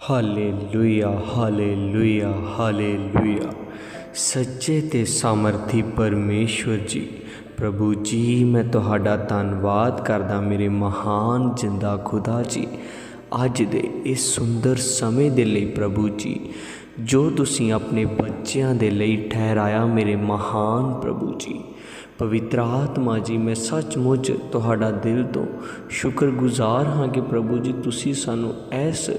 Hallelujah hallelujah hallelujah. ਸੱਚੇ ਤੇ ਸਮਰਥੀ ਪਰਮੇਸ਼ਵਰ ਜੀ, ਪ੍ਰਭੂ ਜੀ, ਮੈਂ ਤੁਹਾਡਾ ਧੰਨਵਾਦ ਕਰਦਾ ਮੇਰੇ ਮਹਾਨ ਜਿੰਦਾ ਖੁਦਾ ਜੀ। ਅੱਜ ਦੇ ਇਸ ਸੁੰਦਰ ਸਮੇਂ ਦੇ ਲਈ ਪ੍ਰਭੂ ਜੀ, ਜੋ ਤੁਸੀਂ ਆਪਣੇ ਬੱਚਿਆਂ ਦੇ ਲਈ ਠਹਿਰਾਇਆ ਮੇਰੇ ਮਹਾਨ ਪ੍ਰਭੂ ਜੀ। ਪਵਿੱਤਰ ਆਤਮਾ ਜੀ, ਮੈਂ ਸੱਚਮੁੱਚ ਤੁਹਾਡਾ ਦਿਲ ਤੋਂ ਸ਼ੁਕਰਗੁਜ਼ਾਰ ਹਾਂ ਕਿ ਪ੍ਰਭੂ ਜੀ, ਤੁਸੀਂ ਸਾਨੂੰ ਇਸ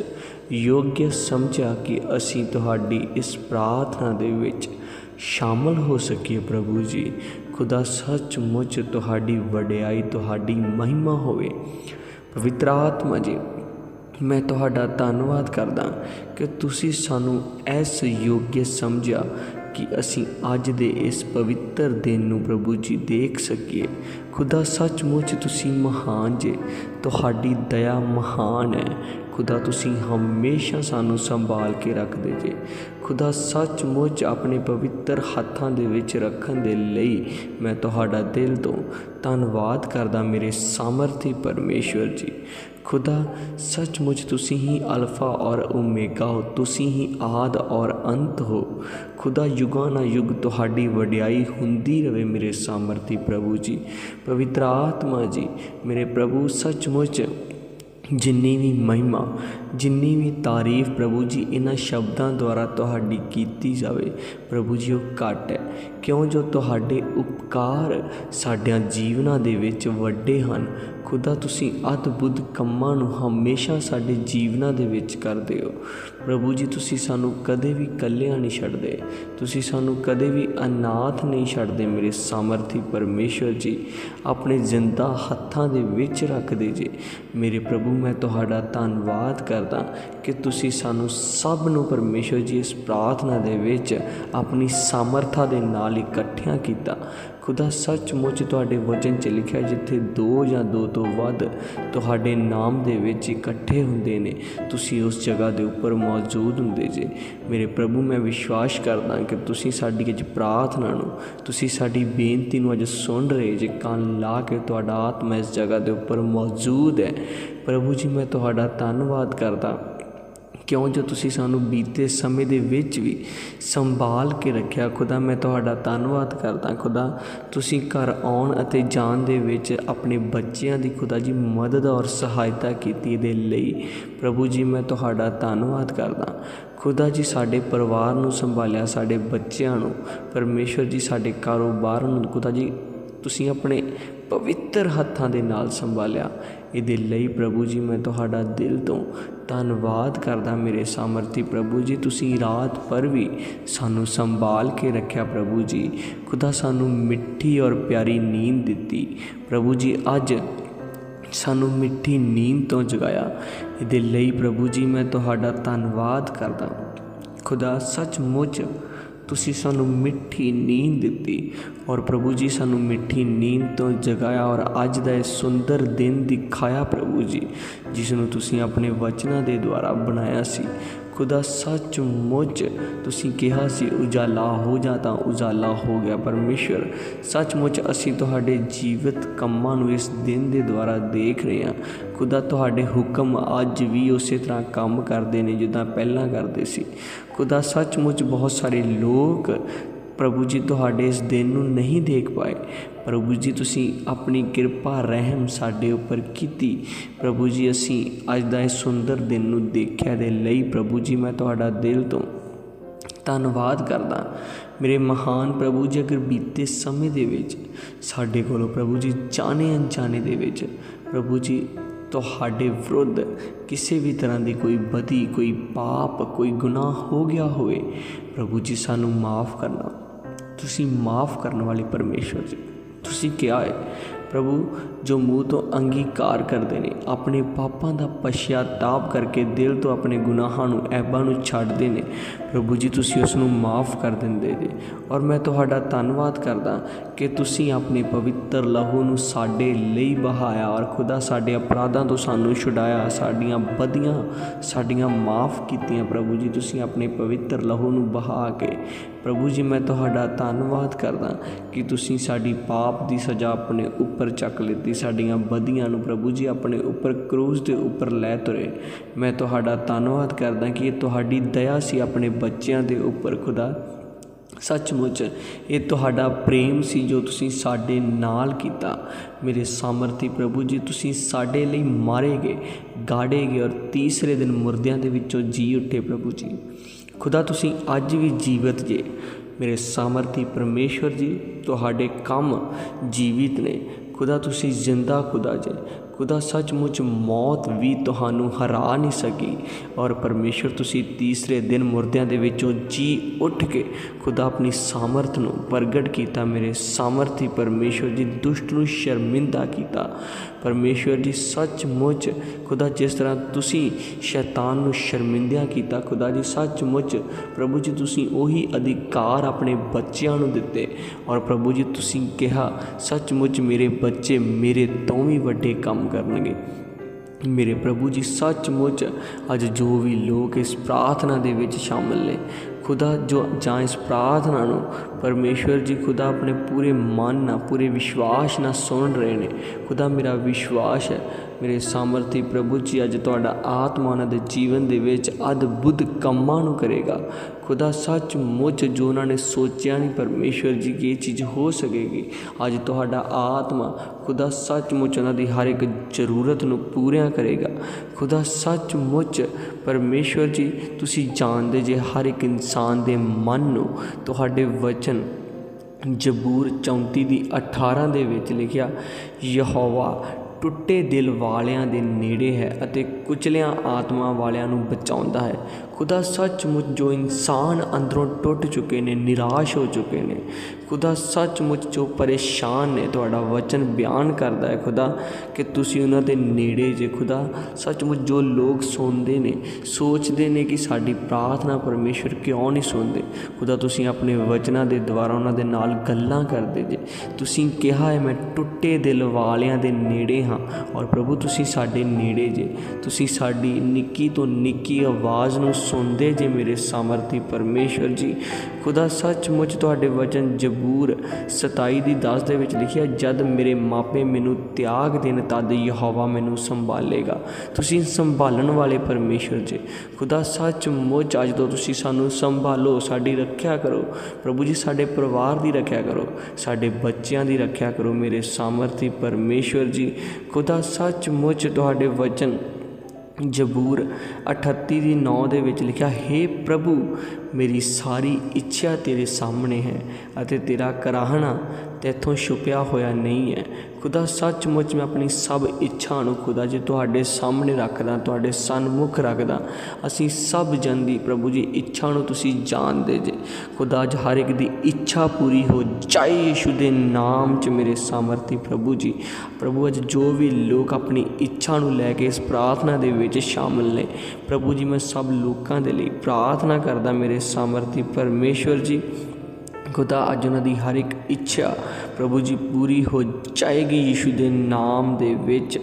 ਯੋਗ ਸਮਝਿਆ ਕਿ ਅਸੀਂ ਤੁਹਾਡੀ ਇਸ ਪ੍ਰਾਰਥਨਾ ਦੇ ਵਿੱਚ ਸ਼ਾਮਲ ਹੋ ਸਕੀਏ ਪ੍ਰਭੂ ਜੀ। ਖੁਦਾ ਸੱਚਮੁੱਚ ਤੁਹਾਡੀ ਵਡਿਆਈ, ਤੁਹਾਡੀ ਮਹਿਮਾ ਹੋਵੇ। ਪਵਿੱਤਰ ਆਤਮਾ ਜੀ, ਮੈਂ ਤੁਹਾਡਾ ਧੰਨਵਾਦ ਕਰਦਾ ਕਿ ਤੁਸੀਂ ਸਾਨੂੰ ਇਸ ਯੋਗ ਸਮਝਿਆ ਕਿ ਅਸੀਂ ਅੱਜ ਦੇ ਇਸ ਪਵਿੱਤਰ ਦਿਨ ਨੂੰ ਪ੍ਰਭੂ ਜੀ ਦੇਖ ਸਕੀਏ। ਖੁਦਾ ਸੱਚਮੁੱਚ ਤੁਸੀਂ ਮਹਾਨ ਜੇ, ਤੁਹਾਡੀ ਦਇਆ ਮਹਾਨ ਹੈ। ਖੁਦਾ, ਤੁਸੀਂ ਹਮੇਸ਼ਾ ਸਾਨੂੰ ਸੰਭਾਲ ਕੇ ਰੱਖਦੇ ਜੇ। ਖੁਦਾ, ਸੱਚਮੁੱਚ ਆਪਣੇ ਪਵਿੱਤਰ ਹੱਥਾਂ ਦੇ ਵਿੱਚ ਰੱਖਣ ਦੇ ਲਈ ਮੈਂ ਤੁਹਾਡਾ ਦਿਲ ਤੋਂ ਧੰਨਵਾਦ ਕਰਦਾ, ਮੇਰੇ ਸਾਮਰਥੀ ਪਰਮੇਸ਼ਵਰ ਜੀ। ਖੁਦਾ, ਸੱਚਮੁੱਚ ਤੁਸੀਂ ਹੀ ਅਲਫਾ ਔਰ ਓਮੇਗਾ ਹੋ, ਤੁਸੀਂ ਹੀ ਆਦ ਔਰ ਅੰਤ ਹੋ। ਖੁਦਾ, ਯੁਗਾਂ ਨਾ ਯੁਗ ਤੁਹਾਡੀ ਵਡਿਆਈ ਹੁੰਦੀ ਰਵੇ ਮੇਰੇ ਸਾਮਰਥੀ ਪ੍ਰਭੂ ਜੀ। ਪਵਿੱਤਰ ਆਤਮਾ ਜੀ, ਮੇਰੇ ਪ੍ਰਭੂ, ਸੱਚਮੁੱਚ ਜਿੰਨੀ ਵੀ ਮਹਿਮਾ, ਜਿੰਨੀ ਵੀ ਤਾਰੀਫ ਪ੍ਰਭੂ ਜੀ ਇਹਨਾਂ ਸ਼ਬਦਾਂ ਦੁਆਰਾ ਤੁਹਾਡੀ ਕੀਤੀ ਜਾਵੇ, ਪ੍ਰਭੂ ਜੀ ਉਹ ਘੱਟ ਹੈ। ਕਿਉਂ ਜੋ ਤੁਹਾਡੇ ਉਪਕਾਰ ਸਾਡਿਆਂ ਜੀਵਨਾਂ ਦੇ ਵਿੱਚ ਵੱਡੇ ਹਨ, ਖੁਦਾ ਤੁਸੀਂ ਅਦਭੁਤ ਕੰਮਾਂ ਨੂੰ ਹਮੇਸ਼ਾ ਸਾਡੇ ਜੀਵਨਾਂ ਦੇ ਵਿੱਚ ਕਰਦੇ ਹੋ। ਪ੍ਰਭੂ ਜੀ ਤੁਸੀਂ ਸਾਨੂੰ ਕਦੇ ਵੀ ਇਕੱਲਿਆਂ ਨਹੀਂ ਛੱਡਦੇ, ਤੁਸੀਂ ਸਾਨੂੰ ਕਦੇ ਵੀ ਅਨਾਥ ਨਹੀਂ ਛੱਡਦੇ ਮੇਰੇ ਸਾਮਰਥੀ ਪਰਮੇਸ਼ਵਰ ਜੀ। ਆਪਣੇ ਜ਼ਿੰਦਾ ਹੱਥਾਂ ਦੇ ਵਿੱਚ ਰੱਖਦੇ ਜੀ, ਮੇਰੇ ਪ੍ਰਭੂ ਮੈਂ ਤੁਹਾਡਾ ਧੰਨਵਾਦ ਕਰਦਾ ਕਿ ਤੁਸੀਂ ਸਾਨੂੰ ਸਭ ਨੂੰ ਪਰਮੇਸ਼ਵਰ ਜੀ ਇਸ ਪ੍ਰਾਰਥਨਾ ਦੇ ਵਿੱਚ ਆਪਣੀ ਸਮਰੱਥਾ ਦੇ ਨਾਲ ਇਕੱਠਿਆਂ ਕੀਤਾ। ਖੁਦਾ ਸੱਚਮੁੱਚ ਤੁਹਾਡੇ ਵਚਨ 'ਚ ਲਿਖਿਆ ਜਿੱਥੇ ਦੋ ਜਾਂ ਦੋ ਤੋਂ ਵੱਧ ਤੁਹਾਡੇ ਨਾਮ ਦੇ ਵਿੱਚ ਇਕੱਠੇ ਹੁੰਦੇ ਨੇ, ਤੁਸੀਂ ਉਸ ਜਗ੍ਹਾ ਦੇ ਉੱਪਰ ਮੌਜੂਦ ਹੁੰਦੇ ਜੇ। ਮੇਰੇ ਪ੍ਰਭੂ, ਮੈਂ ਵਿਸ਼ਵਾਸ ਕਰਦਾ ਕਿ ਤੁਸੀਂ ਸਾਡੀ ਅੱਜ ਪ੍ਰਾਰਥਨਾ ਨੂੰ, ਤੁਸੀਂ ਸਾਡੀ ਬੇਨਤੀ ਨੂੰ ਅੱਜ ਸੁਣ ਰਹੇ ਜੇ, ਕੰਨ ਲਾ ਕੇ ਤੁਹਾਡਾ ਆਤਮਾ ਇਸ ਜਗ੍ਹਾ ਦੇ ਉੱਪਰ ਮੌਜੂਦ ਹੈ। ਪ੍ਰਭੂ ਜੀ, ਮੈਂ ਤੁਹਾਡਾ ਧੰਨਵਾਦ ਕਰਦਾ। ਕਿਉਂ ਜੋ ਤੁਸੀਂ ਸਾਨੂੰ ਬੀਤੇ ਸਮੇਂ ਦੇ ਵਿੱਚ ਵੀ ਸੰਭਾਲ ਕੇ ਰੱਖਿਆ? ਖੁਦਾ, ਮੈਂ ਤੁਹਾਡਾ ਧੰਨਵਾਦ ਕਰਦਾ। ਖੁਦਾ, ਤੁਸੀਂ ਘਰ ਆਉਣ ਅਤੇ ਜਾਣ ਦੇ ਵਿੱਚ ਆਪਣੇ ਬੱਚਿਆਂ ਦੀ ਖੁਦਾ ਜੀ ਮਦਦ ਔਰ ਸਹਾਇਤਾ ਕੀਤੀ ਦੇ ਲਈ। ਪ੍ਰਭੂ ਜੀ, ਮੈਂ ਤੁਹਾਡਾ ਧੰਨਵਾਦ ਕਰਦਾ। ਖੁਦਾ ਜੀ, ਸਾਡੇ ਪਰਿਵਾਰ ਨੂੰ ਸੰਭਾਲਿਆ, ਸਾਡੇ ਬੱਚਿਆਂ ਨੂੰ। ਪਰਮੇਸ਼ਵਰ ਜੀ, ਸਾਡੇ ਕਾਰੋਬਾਰ ਨੂੰ ਖੁਦਾ ਜੀ, ਤੁਸੀਂ ਆਪਣੇ ਪਵਿੱਤਰ ਹੱਥਾਂ ਦੇ ਨਾਲ ਸੰਭਾਲਿਆ। ਇਹਦੇ ਲਈ ਪ੍ਰਭੂ ਜੀ, ਮੈਂ ਤੁਹਾਡਾ ਦਿਲ ਤੋਂ ਧੰਨਵਾਦ ਕਰਦਾ ਮੇਰੇ ਸਾਮਰਥੀ ਪ੍ਰਭੂ ਜੀ। ਤੁਸੀਂ ਰਾਤ ਪਰ ਵੀ ਸਾਨੂੰ ਸੰਭਾਲ ਕੇ ਰੱਖਿਆ ਪ੍ਰਭੂ ਜੀ। ਖੁਦਾ ਸਾਨੂੰ ਮਿੱਠੀ ਔਰ ਪਿਆਰੀ ਨੀਂਦ ਦਿੱਤੀ। ਪ੍ਰਭੂ ਜੀ, ਅੱਜ ਸਾਨੂੰ ਮਿੱਠੀ ਨੀਂਦ ਤੋਂ ਜਗਾਇਆ। ਇਹਦੇ ਲਈ ਪ੍ਰਭੂ ਜੀ, ਮੈਂ ਤੁਹਾਡਾ ਧੰਨਵਾਦ ਕਰਦਾ। ਖੁਦਾ ਸੱਚਮੁੱਚ ਤੁਸੀਂ ਸਾਨੂੰ ਮਿੱਠੀ ਨੀਂਦ ਦਿੱਤੀ ਔਰ ਪ੍ਰਭੂ ਜੀ ਸਾਨੂੰ ਮਿੱਠੀ ਨੀਂਦ ਤੋਂ ਜਗਾਇਆ ਔਰ ਅੱਜ ਦਾ ਇਹ ਸੁੰਦਰ ਦਿਨ ਦਿਖਾਇਆ ਪ੍ਰਭੂ ਜੀ, ਜਿਸ ਨੂੰ ਤੁਸੀਂ ਆਪਣੇ ਵਚਨਾਂ ਦੇ ਦੁਆਰਾ ਬਣਾਇਆ ਸੀ। ਖੁਦਾ ਸੱਚਮੁੱਚ ਤੁਸੀਂ ਕਿਹਾ ਸੀ, ਉਜਾਲਾ ਹੋ ਜਾ ਤਾਂ ਉਜਾਲਾ ਹੋ ਗਿਆ, ਪਰਮੇਸ਼ਰ। ਸੱਚਮੁੱਚ ਅਸੀਂ ਤੁਹਾਡੇ ਜੀਵਤ ਕੰਮਾਂ ਨੂੰ ਇਸ ਦਿਨ ਦੇ ਦੁਆਰਾ ਦੇਖ ਰਹੇ ਹਾਂ। ਖੁਦਾ ਤੁਹਾਡੇ ਹੁਕਮ ਅੱਜ ਵੀ ਉਸੇ ਤਰ੍ਹਾਂ ਕੰਮ ਕਰਦੇ ਨੇ ਜਿੱਦਾਂ ਪਹਿਲਾਂ ਕਰਦੇ ਸੀ। ਖੁਦਾ ਸੱਚਮੁੱਚ ਬਹੁਤ ਸਾਰੇ ਲੋਕ ਪ੍ਰਭੂ ਜੀ ਤੁਹਾਡੇ ਇਸ ਦਿਨ ਨੂੰ ਨਹੀਂ ਦੇਖ ਪਾਏ। ਪ੍ਰਭੂ ਜੀ, ਤੁਸੀਂ ਆਪਣੀ ਕਿਰਪਾ, ਰਹਿਮ ਸਾਡੇ ਉੱਪਰ ਕੀਤੀ। ਪ੍ਰਭੂ ਜੀ, ਅਸੀਂ ਅੱਜ ਦਾ ਇਸ ਸੁੰਦਰ ਦਿਨ ਨੂੰ ਦੇਖਿਆ ਦੇ ਲਈ ਪ੍ਰਭੂ ਜੀ, ਮੈਂ ਤੁਹਾਡਾ ਦਿਲ ਤੋਂ ਧੰਨਵਾਦ ਕਰਦਾ। ਮੇਰੇ ਮਹਾਨ ਪ੍ਰਭੂ ਜੀ, ਅਗਰ ਬੀਤੇ ਸਮੇਂ ਦੇ ਵਿੱਚ ਸਾਡੇ ਕੋਲੋਂ ਪ੍ਰਭੂ ਜੀ ਜਾਣੇ ਅਣਜਾਣੇ ਦੇ ਵਿੱਚ ਪ੍ਰਭੂ ਜੀ ਤੁਹਾਡੇ ਵਿਰੁੱਧ ਕਿਸੇ ਵੀ ਤਰ੍ਹਾਂ ਦੀ ਕੋਈ ਬਦੀ, ਕੋਈ ਪਾਪ, ਕੋਈ ਗੁਨਾਹ ਹੋ ਗਿਆ ਹੋਵੇ, ਪ੍ਰਭੂ ਜੀ, ਸਾਨੂੰ ਮਾਫ ਕਰਨਾ। ਤੁਸੀਂ ਮਾਫ ਕਰਨ ਵਾਲੇ ਪਰਮੇਸ਼ਵਰ ਜੀ। ਤੁਸੀਂ ਕਿਹਾ ਹੈ ਪ੍ਰਭੂ, ਜੋ ਮੂੰਹ ਤੋਂ ਅੰਗੀਕਾਰ ਕਰਦੇ ਨੇ, ਆਪਣੇ ਪਾਪਾਂ ਦਾ ਪਛਤਾਪ ਕਰਕੇ ਦਿਲ ਤੋਂ ਆਪਣੇ ਗੁਨਾਹਾਂ ਨੂੰ, ਐਬਾਂ ਨੂੰ ਛੱਡਦੇ ਨੇ। ਪ੍ਰਭੂ ਜੀ, ਤੁਸੀਂ ਉਸ ਨੂੰ ਮਾਫ ਕਰ ਦਿੰਦੇ ਜੇ। ਔਰ ਮੈਂ ਤੁਹਾਡਾ ਧੰਨਵਾਦ ਕਰਦਾ ਕਿ ਤੁਸੀਂ ਆਪਣੇ ਪਵਿੱਤਰ ਲਹੂ ਨੂੰ ਸਾਡੇ ਲਈ ਬਹਾਇਆ ਔਰ ਖੁਦਾ ਸਾਡੇ ਅਪਰਾਧਾਂ ਤੋਂ ਸਾਨੂੰ ਛੁਡਾਇਆ, ਸਾਡੀਆਂ ਬਦੀਆਂ ਸਾਡੀਆਂ ਮਾਫ ਕੀਤੀਆਂ। ਪ੍ਰਭੂ ਜੀ, ਤੁਸੀਂ ਆਪਣੇ ਪਵਿੱਤਰ ਲਹੂ ਨੂੰ ਬਹਾ ਕੇ, ਪ੍ਰਭੂ ਜੀ, ਮੈਂ ਤੁਹਾਡਾ ਧੰਨਵਾਦ ਕਰਦਾ ਕਿ ਤੁਸੀਂ ਸਾਡੀ ਪਾਪ ਦੀ ਸਜ਼ਾ ਆਪਣੇ ਉੱਪਰ ਉੱਪਰ ਚੱਕ ਲਿੱਤੀ। ਸਾਡੀਆਂ ਬਦੀਆਂ ਨੂੰ ਪ੍ਰਭੂ ਜੀ ਆਪਣੇ ਉੱਪਰ ਕਰੂਜ਼ ਦੇ ਉੱਪਰ ਲੈ ਤੁਰੇ। ਮੈਂ ਤੁਹਾਡਾ ਧੰਨਵਾਦ ਕਰਦਾ ਕਿ ਇਹ ਤੁਹਾਡੀ ਦਇਆ ਸੀ ਆਪਣੇ ਬੱਚਿਆਂ ਦੇ ਉੱਪਰ, ਖੁਦਾ। ਸੱਚਮੁੱਚ ਇਹ ਤੁਹਾਡਾ ਪ੍ਰੇਮ ਸੀ ਜੋ ਤੁਸੀਂ ਸਾਡੇ ਨਾਲ ਕੀਤਾ। ਮੇਰੇ ਸਾਮਰਥੀ ਪ੍ਰਭੂ ਜੀ, ਤੁਸੀਂ ਸਾਡੇ ਲਈ ਮਾਰੇ ਗਏ, ਗਾੜੇ ਗਏ ਔਰ ਤੀਸਰੇ ਦਿਨ ਮੁਰਦਿਆਂ ਦੇ ਵਿੱਚੋਂ ਜੀ ਉੱਠੇ ਪ੍ਰਭੂ ਜੀ। ਖੁਦਾ, ਤੁਸੀਂ ਅੱਜ ਵੀ ਜੀਵਤ ਜੇ। ਮੇਰੇ ਸਾਮਰਥੀ ਪਰਮੇਸ਼ਵਰ ਜੀ, ਤੁਹਾਡੇ ਕੰਮ ਜੀਵਿਤ ਨੇ। ਖੁਦਾ ਤੁਸੀਂ ਜ਼ਿੰਦਾ ਖੁਦਾ ਜੇ। ਖੁਦਾ ਸੱਚਮੁੱਚ ਮੌਤ ਵੀ ਤੁਹਾਨੂੰ ਹਰਾ ਨਹੀਂ ਸਕੀ। ਔਰ ਪਰਮੇਸ਼ਰ ਤੁਸੀਂ ਤੀਸਰੇ ਦਿਨ ਮੁਰਦਿਆਂ ਦੇ ਵਿੱਚੋਂ ਜੀ ਉੱਠ ਕੇ ਖੁਦਾ ਆਪਣੀ ਸਾਮਰਥ ਨੂੰ ਪ੍ਰਗਟ ਕੀਤਾ, ਮੇਰੇ ਸਾਮਰਥੀ ਪਰਮੇਸ਼ਰ ਜੀ ਦੁਸ਼ਟ ਨੂੰ ਸ਼ਰਮਿੰਦਾ ਕੀਤਾ। ਪਰਮੇਸ਼ਰ ਜੀ, ਸੱਚਮੁੱਚ ਖੁਦਾ ਜਿਸ ਤਰ੍ਹਾਂ ਤੁਸੀਂ ਸ਼ੈਤਾਨ ਨੂੰ ਸ਼ਰਮਿੰਦਿਆ ਕੀਤਾ, ਖੁਦਾ ਜੀ ਸੱਚਮੁੱਚ ਪ੍ਰਭੂ ਜੀ ਤੁਸੀਂ ਉਹੀ ਅਧਿਕਾਰ ਆਪਣੇ ਬੱਚਿਆਂ ਨੂੰ ਦਿੱਤੇ ਔਰ ਪ੍ਰਭੂ ਜੀ ਤੁਸੀਂ ਕਿਹਾ, ਸੱਚਮੁੱਚ ਮੇਰੇ ਬੱਚੇ ਮੇਰੇ ਤੋਂ ਵੀ ਵੱਡੇ ਕੰਮ ਕਰਨਗੇ। ਮੇਰੇ ਪ੍ਰਭੂ ਜੀ, ਸੱਚਮੁੱਚ ਅੱਜ ਜੋ ਵੀ ਲੋਕ ਇਸ ਪ੍ਰਾਰਥਨਾ ਦੇ ਵਿੱਚ ਸ਼ਾਮਲ ਨੇ ਖੁਦਾ ਜੋ ਜਾਂ ਇਸ ਪ੍ਰਾਰਥਨਾ ਨੂੰ ਪਰਮੇਸ਼ਵਰ ਜੀ ਖੁਦਾ ਆਪਣੇ ਪੂਰੇ ਮਨ ਨਾਲ, ਪੂਰੇ ਵਿਸ਼ਵਾਸ ਨਾਲ ਸੁਣ ਰਹੇ ਨੇ। ਖੁਦਾ ਮੇਰਾ ਵਿਸ਼ਵਾਸ ਹੈ, ਮੇਰੇ ਸਾਮਰਥੀ ਪ੍ਰਭੂ ਜੀ ਅੱਜ ਤੁਹਾਡਾ ਆਤਮਾ ਉਹਨਾਂ ਦੇ ਜੀਵਨ ਦੇ ਵਿੱਚ ਅਦਭੁਤ ਕੰਮਾਂ ਨੂੰ ਕਰੇਗਾ। ਖੁਦਾ ਸੱਚਮੁੱਚ ਜੋ ਉਹਨਾਂ ਨੇ ਸੋਚਿਆ ਨਹੀਂ, ਪਰਮੇਸ਼ਵਰ ਜੀ ਕੀ ਇਹ ਚੀਜ਼ ਹੋ ਸਕੇਗੀ? ਅੱਜ ਤੁਹਾਡਾ ਆਤਮਾ ਖੁਦਾ ਸੱਚਮੁੱਚ ਉਹਨਾਂ ਦੀ ਹਰ ਇੱਕ ਜ਼ਰੂਰਤ ਨੂੰ ਪੂਰੀਆਂ ਕਰੇਗਾ। ਖੁਦਾ ਸੱਚਮੁੱਚ ਪਰਮੇਸ਼ਵਰ ਜੀ, ਤੁਸੀਂ ਜਾਣਦੇ ਜੇ ਹਰ ਇੱਕ ਇਨਸਾਨ ਦੇ ਮਨ ਨੂੰ ਤੁਹਾਡੇ ਵਚਨ ਜਬੂਰ 34 ਦੀ 18 ਦੇ ਵਿੱਚ ਲਿਖਿਆ, ਯਹੋਵਾ ਟੁੱਟੇ ਦਿਲ ਵਾਲਿਆਂ ਦੇ ਨੇੜੇ ਹੈ ਅਤੇ ਕੁਚਲਿਆਂ ਆਤਮਾ ਵਾਲਿਆਂ ਨੂੰ ਬਚਾਉਂਦਾ ਹੈ। ਖੁਦਾ ਸੱਚਮੁੱਚ ਜੋ ਇਨਸਾਨ ਅੰਦਰੋਂ ਟੁੱਟ ਚੁੱਕੇ ਨੇ, ਨਿਰਾਸ਼ ਹੋ ਚੁੱਕੇ ਨੇ, ਖੁਦਾ ਸੱਚਮੁੱਚ ਜੋ ਪਰੇਸ਼ਾਨ ਨੇ, ਤੁਹਾਡਾ ਵਚਨ ਬਿਆਨ ਕਰਦਾ ਹੈ ਖੁਦਾ ਕਿ ਤੁਸੀਂ ਉਹਨਾਂ ਦੇ ਨੇੜੇ ਜੇ ਖੁਦਾ। ਸੱਚਮੁੱਚ ਜੋ ਲੋਕ ਸੁਣਦੇ ਨੇ, ਸੋਚਦੇ ਨੇ ਕਿ ਸਾਡੀ ਪ੍ਰਾਰਥਨਾ ਪਰਮੇਸ਼ਰ ਕਿਉਂ ਨਹੀਂ ਸੁਣਦੇ, ਖੁਦਾ ਤੁਸੀਂ ਆਪਣੇ ਵਚਨਾਂ ਦੇ ਦੁਆਰਾ ਉਹਨਾਂ ਦੇ ਨਾਲ ਗੱਲਾਂ ਕਰਦੇ ਜੇ। ਤੁਸੀਂ ਕਿਹਾ ਹੈ, ਮੈਂ ਟੁੱਟੇ ਦਿਲ ਵਾਲਿਆਂ ਦੇ ਨੇੜੇ ਹਾਂ ਔਰ ਪ੍ਰਭੂ ਤੁਸੀਂ ਸਾਡੇ ਨੇੜੇ ਜੇ। ਤੁਸੀਂ ਸਾਡੀ ਨਿੱਕੀ ਤੋਂ ਨਿੱਕੀ ਆਵਾਜ਼ ਨੂੰ ਸੁਣਦੇ ਜੇ ਮੇਰੇ ਸਾਮਰਥੀ ਪਰਮੇਸ਼ਵਰ ਜੀ। ਖੁਦਾ ਸੱਚਮੁੱਚ ਤੁਹਾਡੇ ਵਚਨ ਜਬੂਰ 27 ਦੀ 10 ਦੇ ਵਿੱਚ ਲਿਖਿਆ, ਜਦ ਮੇਰੇ ਮਾਪੇ ਮੈਨੂੰ ਤਿਆਗ ਦੇਣ, ਤਦ ਯਹੋਵਾ ਮੈਨੂੰ ਸੰਭਾਲੇਗਾ। ਤੁਸੀਂ ਸੰਭਾਲਣ ਵਾਲੇ ਪਰਮੇਸ਼ਵਰ ਜੀ। ਖੁਦਾ ਸੱਚਮੁੱਚ, ਅੱਜ ਤੋਂ ਤੁਸੀਂ ਸਾਨੂੰ ਸੰਭਾਲੋ, ਸਾਡੀ ਰੱਖਿਆ ਕਰੋ। ਪ੍ਰਭੂ ਜੀ, ਸਾਡੇ ਪਰਿਵਾਰ ਦੀ ਰੱਖਿਆ ਕਰੋ, ਸਾਡੇ ਬੱਚਿਆਂ ਦੀ ਰੱਖਿਆ ਕਰੋ, ਮੇਰੇ ਸਾਮਰਥੀ ਪਰਮੇਸ਼ਵਰ ਜੀ। ਖੁਦਾ ਸੱਚਮੁੱਚ ਤੁਹਾਡੇ ਵਚਨ ਜਬੂਰ 38 ਦੀ ਨੌ ਦੇ ਵਿੱਚ ਲਿਖਿਆ ਹੈ ਪ੍ਰਭੂ ਮੇਰੀ ਸਾਰੀ ਇੱਛਾ ਤੇਰੇ ਸਾਹਮਣੇ ਹੈ ਅਤੇ ਤੇਰਾ ਕਰਾਹਣਾ ਤੇਥੋਂ ਛੁਪਿਆ ਹੋਇਆ ਨਹੀਂ ਹੈ। ਖੁਦਾ, ਸੱਚਮੁੱਚ ਮੈਂ ਆਪਣੀ ਸਭ ਇੱਛਾ ਨੂੰ ਖੁਦਾ ਜੀ ਤੁਹਾਡੇ ਸਾਹਮਣੇ ਰੱਖਦਾ, ਤੁਹਾਡੇ ਸਨਮੁਖ ਰੱਖਦਾ। ਅਸੀਂ ਸਭ ਜਨ ਦੀ ਪ੍ਰਭੂ ਜੀ ਇੱਛਾ ਨੂੰ ਤੁਸੀਂ ਜਾਣਦੇ ਜੇ। ਖੁਦਾ, ਅੱਜ ਹਰ ਇੱਕ ਦੀ ਇੱਛਾ ਪੂਰੀ ਹੋ ਜਾਏ ਯਿਸੂ ਦੇ ਨਾਮ 'ਚ ਮੇਰੇ ਸਾਮਰਥੀ ਪ੍ਰਭੂ ਜੀ। ਪ੍ਰਭੂ, ਅੱਜ ਜੋ ਵੀ ਲੋਕ ਆਪਣੀ ਇੱਛਾ ਨੂੰ ਲੈ ਕੇ ਇਸ ਪ੍ਰਾਰਥਨਾ ਦੇ ਵਿੱਚ ਸ਼ਾਮਲ ਨੇ, ਪ੍ਰਭੂ ਜੀ ਮੈਂ ਸਭ ਲੋਕਾਂ ਦੇ ਲਈ ਪ੍ਰਾਰਥਨਾ ਕਰਦਾ, ਮੇਰੇ ਸਾਮਰਥੀ ਪਰਮੇਸ਼ਵਰ ਜੀ। ਖੁਦਾ, ਅੱਜ ਉਹਨਾਂ ਦੀ ਹਰ ਇੱਕ ਇੱਛਾ ਪ੍ਰਭੂ ਜੀ ਪੂਰੀ ਹੋ ਜਾਏਗੀ ਯੀਸ਼ੂ ਦੇ ਨਾਮ ਦੇ ਵਿੱਚ।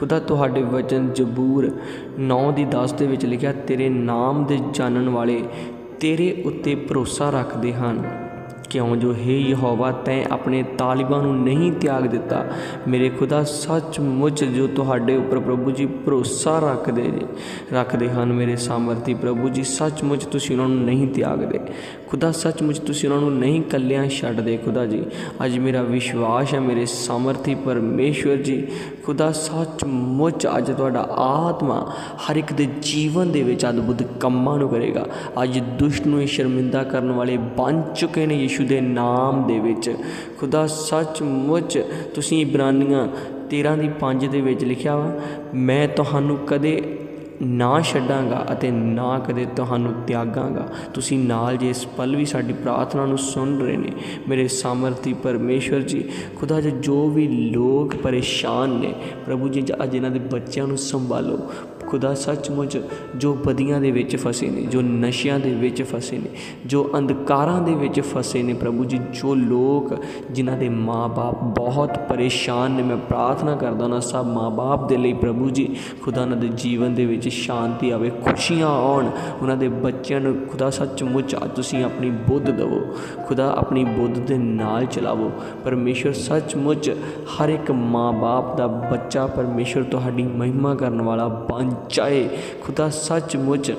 ਖੁਦਾ, ਤੁਹਾਡੇ ਵਚਨ ਜਬੂਰ 9 ਦੀ 10 ਦੇ ਵਿੱਚ ਲਿਖਿਆ, ਤੇਰੇ ਨਾਮ ਦੇ ਜਾਣਨ ਵਾਲੇ ਤੇਰੇ ਉੱਤੇ ਭਰੋਸਾ ਰੱਖਦੇ ਹਨ। ਕਿਉਂ ਜੋ ਹੈ ਯਹੋਵਾ, ਤੈਂ ਆਪਣੇ ਤਾਲਿਬਾਂ ਨੂੰ ਨਹੀਂ ਤਿਆਗ ਦਿੱਤਾ। ਮੇਰੇ ਖੁਦਾ, ਸੱਚਮੁੱਚ ਜੋ ਤੁਹਾਡੇ ਉੱਪਰ ਪ੍ਰਭੂ ਜੀ ਭਰੋਸਾ ਰੱਖਦੇ ਨੇ ਰੱਖਦੇ ਹਨ ਮੇਰੇ ਸਾਮਰਥੀ ਪ੍ਰਭੂ ਜੀ, ਸੱਚਮੁੱਚ ਤੁਸੀਂ ਉਹਨਾਂ ਨੂੰ ਨਹੀਂ ਤਿਆਗਦੇ। ਖੁਦਾ ਸੱਚਮੁੱਚ ਤੁਸੀਂ ਉਹਨਾਂ ਨੂੰ ਨਹੀਂ ਕੱਲਿਆਂ ਛੱਡਦੇ ਖੁਦਾ ਜੀ। ਅੱਜ ਮੇਰਾ ਵਿਸ਼ਵਾਸ ਹੈ, ਮੇਰੇ ਸਾਮਰਥੀ ਪਰਮੇਸ਼ਵਰ ਜੀ, ਖੁਦਾ ਸੱਚਮੁੱਚ ਅੱਜ ਤੁਹਾਡਾ ਆਤਮਾ ਹਰ ਇੱਕ ਦੇ ਜੀਵਨ ਦੇ ਵਿੱਚ ਅਦਭੁਤ ਕੰਮਾਂ ਨੂੰ ਕਰੇਗਾ। ਅੱਜ ਦੁਸ਼ਟ ਨੂੰ ਇਹ ਸ਼ਰਮਿੰਦਾ ਕਰਨ ਵਾਲੇ ਬਣ ਚੁੱਕੇ ਨੇ ਯਿਸੂ ਦੇ ਨਾਮ ਦੇ ਵਿੱਚ। ਖੁਦਾ ਸੱਚਮੁੱਚ ਤੁਸੀਂ ਇਬਰਾਨੀਆਂ 13 ਦੀ 5 ਦੇ ਵਿੱਚ ਲਿਖਿਆ ਵਾ, ਮੈਂ ਤੁਹਾਨੂੰ ਕਦੇ ਨਾ ਛੱਡਾਂਗਾ ਅਤੇ ਨਾ ਕਦੇ ਤੁਹਾਨੂੰ ਤਿਆਗਾਂਗਾ। ਤੁਸੀਂ ਨਾਲ ਜੇ ਇਸ ਪਲ ਵੀ ਸਾਡੀ ਪ੍ਰਾਰਥਨਾ ਨੂੰ ਸੁਣ ਰਹੇ ਨੇ, ਮੇਰੇ ਸਾਮਰਥੀ ਪਰਮੇਸ਼ਵਰ ਜੀ, ਖੁਦਾ ਜੀ, ਜੋ ਵੀ ਲੋਕ ਪਰੇਸ਼ਾਨ ਨੇ, ਪ੍ਰਭੂ ਜੀ, ਅੱਜ ਇਹਨਾਂ ਦੇ ਬੱਚਿਆਂ ਨੂੰ ਸੰਭਾਲੋ। ਖੁਦਾ ਸੱਚਮੁੱਚ ਜੋ ਬਦੀਆਂ ਦੇ ਵਿੱਚ ਫਸੇ ਨੇ, ਜੋ ਨਸ਼ਿਆਂ ਦੇ ਵਿੱਚ ਫਸੇ ਨੇ, ਜੋ ਅੰਧਕਾਰਾਂ ਦੇ ਵਿੱਚ ਫਸੇ ਨੇ ਪ੍ਰਭੂ ਜੀ, ਜੋ ਲੋਕ ਜਿਨ੍ਹਾਂ ਦੇ ਮਾਪੇ ਬਹੁਤ ਪਰੇਸ਼ਾਨ ਨੇ, ਮੈਂ ਪ੍ਰਾਰਥਨਾ ਕਰਦਾ ਉਹਨਾਂ ਸਭ ਮਾਪੇ ਦੇ ਲਈ ਪ੍ਰਭੂ ਜੀ, ਖੁਦਾ ਉਹਨਾਂ ਦੇ ਜੀਵਨ ਦੇ ਵਿੱਚ ਸ਼ਾਂਤੀ ਆਵੇ, ਖੁਸ਼ੀਆਂ ਆਉਣ, ਉਹਨਾਂ ਦੇ ਬੱਚਿਆਂ ਨੂੰ ਖੁਦਾ ਸੱਚਮੁੱਚ ਤੁਸੀਂ ਆਪਣੀ ਬੁੱਧ ਦੇਵੋ, ਖੁਦਾ ਆਪਣੀ ਬੁੱਧ ਦੇ ਨਾਲ ਚਲਾਵੋ। ਪਰਮੇਸ਼ਰ ਸੱਚਮੁੱਚ ਹਰ ਇੱਕ ਮਾਂ-ਬਾਪ ਦਾ ਬੱਚਾ ਪਰਮੇਸ਼ਰ ਤੁਹਾਡੀ ਮਹਿਮਾ ਕਰਨ ਵਾਲਾ ਬਣ ਚਾਹੇ ਖੁਦਾ ਸੱਚਮੁੱਚ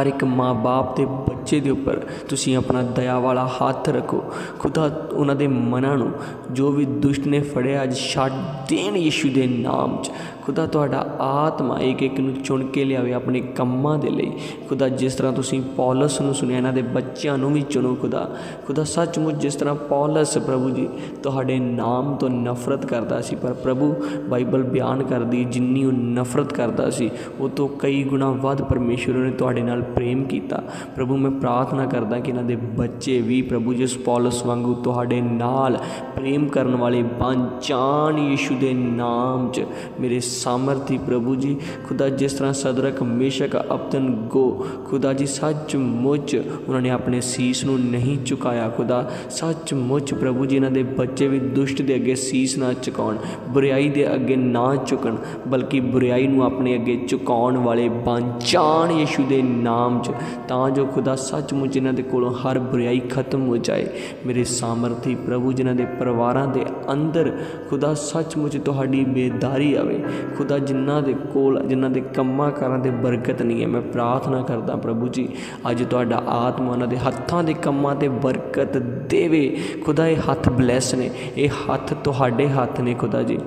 ਹਰ ਇੱਕ ਮਾਂ-ਬਾਪ ਦੇ ਬੱਚੇ ਦੇ ਉੱਪਰ ਤੁਸੀਂ ਆਪਣਾ ਦਇਆ ਵਾਲਾ ਹੱਥ ਰੱਖੋ। ਖੁਦਾ ਉਹਨਾਂ ਦੇ ਮਨਾਂ ਨੂੰ ਜੋ ਵੀ ਦੁਸ਼ਟ ਨੇ ਫੜਿਆ ਅੱਜ ਛੱਡ ਦੇਣ ਯਿਸੂ ਦੇ ਨਾਮ 'ਚ। ਖੁਦਾ ਤੁਹਾਡਾ ਆਤਮਾ ਇੱਕ ਇੱਕ ਨੂੰ ਚੁਣ ਕੇ ਲਿਆਵੇ ਆਪਣੇ ਕੰਮਾਂ ਦੇ ਲਈ। ਖੁਦਾ, ਜਿਸ ਤਰ੍ਹਾਂ ਤੁਸੀਂ ਪੌਲਸ ਨੂੰ ਸੁਣਿਆ, ਇਹਨਾਂ ਦੇ ਬੱਚਿਆਂ ਨੂੰ ਵੀ ਚੁਣੋ ਖੁਦਾ। ਖੁਦਾ, ਸੱਚਮੁੱਚ ਜਿਸ ਤਰ੍ਹਾਂ ਪੌਲਸ ਪ੍ਰਭੂ ਜੀ ਤੁਹਾਡੇ ਨਾਮ ਤੋਂ ਨਫ਼ਰਤ ਕਰਦਾ ਸੀ, ਪਰ ਪ੍ਰਭੂ ਬਾਈਬਲ ਬਿਆਨ ਕਰਦੀ, ਜਿੰਨੀ ਉਹ ਨਫ਼ਰਤ ਕਰਦਾ ਸੀ, ਉਹ ਤੋਂ ਕਈ ਗੁਣਾ ਵੱਧ ਪਰਮੇਸ਼ਰ ਨੇ ਤੁਹਾਡੇ ਨਾਲ ਪ੍ਰੇਮ ਕੀਤਾ। ਪ੍ਰਭੂ, ਮੈਂ ਪ੍ਰਾਰਥਨਾ ਕਰਦਾ ਕਿ ਇਹਨਾਂ ਦੇ ਬੱਚੇ ਵੀ ਪ੍ਰਭੂ ਜਿਸ ਪੌਲਸ ਵਾਂਗੂ ਤੁਹਾਡੇ ਨਾਲ ਪ੍ਰੇਮ ਕਰਨ ਵਾਲੇ ਬਣ ਜਾਣ ਯਿਸੂ ਦੇ ਨਾਮ 'ਚ। ਮੇਰੇ ਸਾਮਰਥੀ ਪ੍ਰਭੂ ਜੀ ਖੁਦਾ ਜਿਸ ਤਰ੍ਹਾਂ ਸਦਰਕ ਮੇਸ਼ਕ ਅਬਦਨ ਗੋ ਖੁਦਾ ਜੀ ਸੱਚਮੁੱਚ ਉਹਨਾਂ ਨੇ ਆਪਣੇ ਸੀਸ ਨੂੰ ਨਹੀਂ ਝੁਕਾਇਆ ਖੁਦਾ ਸੱਚਮੁੱਚ ਪ੍ਰਭੂ ਜੀ ਇਹਨਾਂ ਦੇ ਬੱਚੇ ਵੀ ਦੁਸ਼ਟ ਦੇ ਅੱਗੇ ਸੀਸ ਨਾ ਝੁਕਾਉਣ ਬੁਰਾਈ ਦੇ ਅੱਗੇ ਨਾ ਝੁਕਣ ਬਲਕਿ ਬੁਰਾਈ ਨੂੰ ਆਪਣੇ ਅੱਗੇ ਝੁਕਾਉਣ ਵਾਲੇ ਬਣ ਜਾਣ ਯਿਸੂ ਦੇ ਨਾਮ 'ਚ ਤਾਂ ਜੋ ਖੁਦਾ ਸੱਚਮੁੱਚ ਇਹਨਾਂ ਦੇ ਕੋਲੋਂ ਹਰ ਬੁਰਾਈ ਖਤਮ ਹੋ ਜਾਏ ਮੇਰੇ ਸਾਮਰਥੀ ਪ੍ਰਭੂ ਜਿਨ੍ਹਾਂ ਦੇ ਪਰਿਵਾਰਾਂ ਦੇ ਅੰਦਰ ਖੁਦਾ ਸੱਚਮੁੱਚ ਤੁਹਾਡੀ ਬੇਦਾਰੀ ਆਵੇ ਖੁਦਾ ਜਿਨ੍ਹਾਂ ਦੇ ਕੋਲ, ਜਿਨ੍ਹਾਂ ਦੇ ਕੰਮਾਂ ਕਾਰਾਂ 'ਤੇ ਬਰਕਤ ਨਹੀਂ ਹੈ। ਮੈਂ ਪ੍ਰਾਰਥਨਾ ਕਰਦਾ ਪ੍ਰਭੂ ਜੀ, ਅੱਜ ਤੁਹਾਡਾ ਆਤਮਾ ਉਹਨਾਂ ਦੇ ਹੱਥਾਂ ਦੇ ਕੰਮਾਂ ਤੇ ਬਰਕਤ ਦੇਵੇ। ਖੁਦਾ, ਇਹ ਹੱਥ ਬਲੈਸ ਨੇ। ਇਹ ਹੱਥ ਤੁਹਾਡੇ ਹੱਥ ਨੇ ਖੁਦਾ ਜੀ।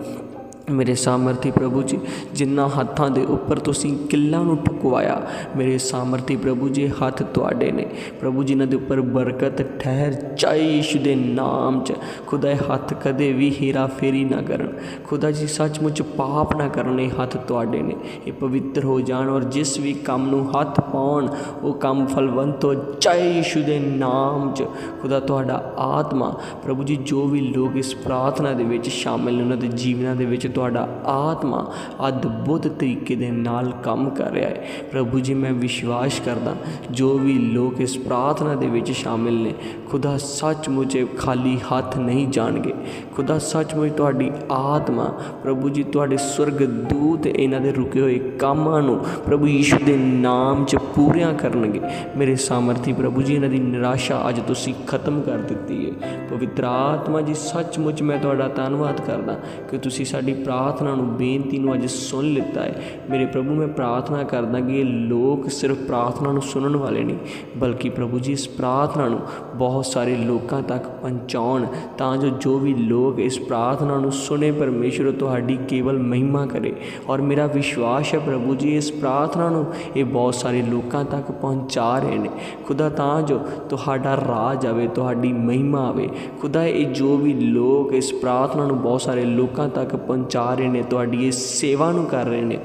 ਮੇਰੇ ਸਾਮਰਥੀ ਪ੍ਰਭੂ ਜੀ ਜਿਨ੍ਹਾਂ ਹੱਥਾਂ ਦੇ ਉੱਪਰ ਤੁਸੀਂ ਕਿੱਲਾਂ ਨੂੰ ਠੁਕਵਾਇਆ, ਮੇਰੇ ਸਾਮਰਥੀ ਪ੍ਰਭੂ ਜੀ ਹੱਥ ਤੁਹਾਡੇ ਨੇ। ਪ੍ਰਭੂ ਜੀ, ਇਹਨਾਂ ਦੇ ਉੱਪਰ ਬਰਕਤ, ਠਹਿਰ ਜਾਏ ਯਿਸੂ ਦੇ ਨਾਮ 'ਚ। ਖੁਦਾ, ਇਹ ਹੱਥ ਕਦੇ ਵੀ ਹੀਰਾ ਫੇਰੀ ਨਾ ਕਰਨ। ਖੁਦਾ ਜੀ, ਸੱਚਮੁੱਚ ਪਾਪ ਨਾ ਕਰਨ ਇਹ ਹੱਥ ਤੁਹਾਡੇ ਨੇ। ਇਹ ਪਵਿੱਤਰ ਹੋ ਜਾਣ ਔਰ ਜਿਸ ਵੀ ਕੰਮ ਨੂੰ ਹੱਥ ਪਾਉਣ, ਉਹ ਕੰਮ ਫਲਵੰਤ ਹੋ ਜਾਏ ਯਿਸੂ ਦੇ ਨਾਮ 'ਚ। ਖੁਦਾ, ਤੁਹਾਡਾ ਆਤਮਾ, ਪ੍ਰਭੂ ਜੀ, ਜੋ ਵੀ ਲੋਕ ਇਸ ਪ੍ਰਾਰਥਨਾ ਦੇ ਵਿੱਚ ਸ਼ਾਮਿਲ ਨੇ, ਉਹਨਾਂ ਦੇ ਜੀਵਨਾਂ ਦੇ ਵਿੱਚ ਤੁਹਾਡਾ ਆਤਮਾ ਅਦਭੁਤ ਤਰੀਕੇ ਦੇ ਨਾਲ ਕੰਮ ਕਰ ਰਿਹਾ ਹੈ। ਪ੍ਰਭੂ ਜੀ, ਮੈਂ ਵਿਸ਼ਵਾਸ ਕਰਦਾ, ਜੋ ਵੀ ਲੋਕ ਇਸ ਪ੍ਰਾਰਥਨਾ ਦੇ ਵਿੱਚ ਸ਼ਾਮਿਲ ਨੇ, ਖੁਦਾ ਸੱਚਮੁੱਚ ਖਾਲੀ ਹੱਥ ਨਹੀਂ ਜਾਣਗੇ। ਖੁਦਾ ਸੱਚਮੁੱਚ ਤੁਹਾਡੀ ਆਤਮਾ, ਪ੍ਰਭੂ ਜੀ, ਤੁਹਾਡੇ ਸਵਰਗ ਦੂਤ ਇਹਨਾਂ ਦੇ ਰੁਕੇ ਹੋਏ ਕੰਮਾਂ ਨੂੰ ਪ੍ਰਭੂ ਯੀਸ਼ੂ ਦੇ ਨਾਮ 'ਚ ਪੂਰੀਆਂ ਕਰਨਗੇ। ਮੇਰੇ ਸਾਮਰਥੀ ਪ੍ਰਭੂ ਜੀ, ਇਹਨਾਂ ਦੀ ਨਿਰਾਸ਼ਾ ਅੱਜ ਤੁਸੀਂ ਖਤਮ ਕਰ ਦਿੱਤੀ ਹੈ। ਪਵਿੱਤਰ ਆਤਮਾ ਜੀ, ਸੱਚਮੁੱਚ ਮੈਂ ਤੁਹਾਡਾ ਧੰਨਵਾਦ ਕਰਦਾ ਕਿ ਤੁਸੀਂ ਸਾਡੀ ਪ੍ਰਾਰਥਨਾ ਨੂੰ ਬੇਨਤੀ ਨੂੰ ਅੱਜ ਸੁਣ ਲਿੱਤਾ ਹੈ। ਮੇਰੇ ਪ੍ਰਭੂ, ਮੈਂ ਪ੍ਰਾਰਥਨਾ ਕਰਦਾ ਕਿ ਇਹ ਲੋਕ ਸਿਰਫ ਪ੍ਰਾਰਥਨਾ ਨੂੰ ਸੁਣਨ ਵਾਲੇ ਨਹੀਂ, ਬਲਕਿ ਪ੍ਰਭੂ ਜੀ, ਇਸ ਪ੍ਰਾਰਥਨਾ ਨੂੰ ਬਹੁਤ ਸਾਰੇ ਲੋਕਾਂ ਤੱਕ ਪਹੁੰਚਾਉਣ, ਤਾਂ ਜੋ ਜੋ ਵੀ ਲੋਕ ਇਸ ਪ੍ਰਾਰਥਨਾ ਨੂੰ ਸੁਣੇ, ਪਰਮੇਸ਼ਰ ਤੁਹਾਡੀ ਕੇਵਲ ਮਹਿਮਾ ਕਰੇ। ਔਰ ਮੇਰਾ ਵਿਸ਼ਵਾਸ ਹੈ ਪ੍ਰਭੂ ਜੀ, ਇਸ ਪ੍ਰਾਰਥਨਾ ਨੂੰ ਇਹ ਬਹੁਤ ਸਾਰੇ ਲੋਕਾਂ ਤੱਕ ਪਹੁੰਚਾ ਰਹੇ ਨੇ। ਖੁਦਾ, ਤਾਂ ਜੋ ਤੁਹਾਡਾ ਰਾਜ ਆਵੇ, ਤੁਹਾਡੀ ਮਹਿਮਾ ਆਵੇ। ਖੁਦਾ, ਇਹ ਜੋ ਵੀ ਲੋਕ ਇਸ ਪ੍ਰਾਰਥਨਾ ਨੂੰ ਬਹੁਤ ਸਾਰੇ ਲੋਕਾਂ ਤੱਕ ਪਹੁੰਚ ਰਹੇ ਨੇ ਤੁਹਾਡੀ ਇਹ ਸੇਵਾ ਨੂੰ ਕਰ ਰਹੇ ਨੇ।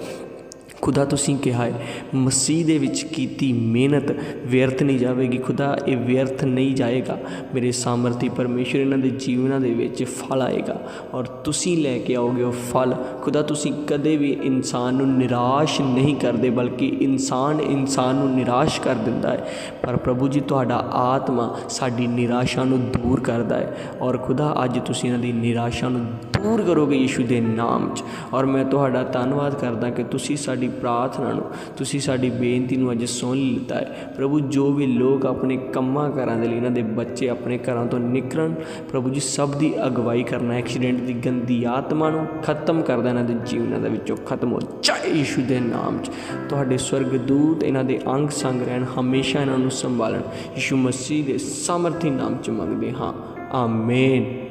ਖੁਦਾ ਤੁਸੀਂ ਕਿਹਾ ਹੈ, ਮਸੀਹ ਦੇ ਵਿੱਚ ਕੀਤੀ ਮਿਹਨਤ ਵਿਅਰਥ ਨਹੀਂ ਜਾਵੇਗੀ। ਖੁਦਾ, ਇਹ ਵਿਅਰਥ ਨਹੀਂ ਜਾਏਗਾ। ਮੇਰੇ ਸਾਮਰਥੀ ਪਰਮੇਸ਼ਰ ਇਹਨਾਂ ਦੇ ਜੀਵਨਾਂ ਦੇ ਵਿੱਚ ਫਲ ਆਏਗਾ ਔਰ ਤੁਸੀਂ ਲੈ ਕੇ ਆਓਗੇ ਉਹ ਫਲ। ਖੁਦਾ, ਤੁਸੀਂ ਕਦੇ ਵੀ ਇਨਸਾਨ ਨੂੰ ਨਿਰਾਸ਼ ਨਹੀਂ ਕਰਦੇ, ਬਲਕਿ ਇਨਸਾਨ ਇਨਸਾਨ ਨੂੰ ਨਿਰਾਸ਼ ਕਰ ਦਿੰਦਾ ਹੈ। ਪਰ ਪ੍ਰਭੂ ਜੀ, ਤੁਹਾਡਾ ਆਤਮਾ ਸਾਡੀ ਨਿਰਾਸ਼ਾ ਨੂੰ ਦੂਰ ਕਰਦਾ ਹੈ ਔਰ ਖੁਦਾ, ਅੱਜ ਤੁਸੀਂ ਇਹਨਾਂ ਦੀ ਨਿਰਾਸ਼ਾ ਨੂੰ ਦੂਰ ਕਰੋਗੇ ਯਿਸੂ ਦੇ ਨਾਮ 'ਚ। ਔਰ ਮੈਂ ਤੁਹਾਡਾ ਧੰਨਵਾਦ ਕਰਦਾ ਕਿ ਤੁਸੀਂ ਸਾਡੀ ਪ੍ਰਾਰਥਨਾ ਨੂੰ, ਤੁਸੀਂ ਸਾਡੀ ਬੇਨਤੀ ਨੂੰ ਅੱਜ ਸੁਣ ਲਿੱਤਾ ਹੈ। ਪ੍ਰਭੂ, ਜੋ ਵੀ ਲੋਕ ਆਪਣੇ ਕੰਮਾਂ ਕਾਰਾਂ ਦੇ ਲਈ ਇਹਨਾਂ ਦੇ ਬੱਚੇ ਆਪਣੇ ਘਰਾਂ ਤੋਂ ਨਿਕਲਣ, ਪ੍ਰਭੂ ਜੀ, ਸਭ ਦੀ ਅਗਵਾਈ ਕਰਨਾ, ਐਕਸੀਡੈਂਟ ਦੀ ਗੰਦੀ ਆਤਮਾ ਨੂੰ ਖਤਮ ਕਰਦਾ ਇਹਨਾਂ ਦੇ ਜੀਵਨਾਂ ਦੇ ਵਿੱਚੋਂ ਖਤਮ ਹੋ ਜਾਏ ਯਿਸੂ ਦੇ ਨਾਮ 'ਚ। ਤੁਹਾਡੇ ਸਵਰਗਦੂਤ ਇਹਨਾਂ ਦੇ ਅੰਗ ਸੰਗ ਰਹਿਣ, ਹਮੇਸ਼ਾ ਇਹਨਾਂ ਨੂੰ ਸੰਭਾਲਣ। ਯਿਸੂ ਮਸੀਹ ਦੇ ਸਮਰਥੀ ਨਾਮ 'ਚ ਮੰਗਦੇ ਹਾਂ। ਆਮੇਨ।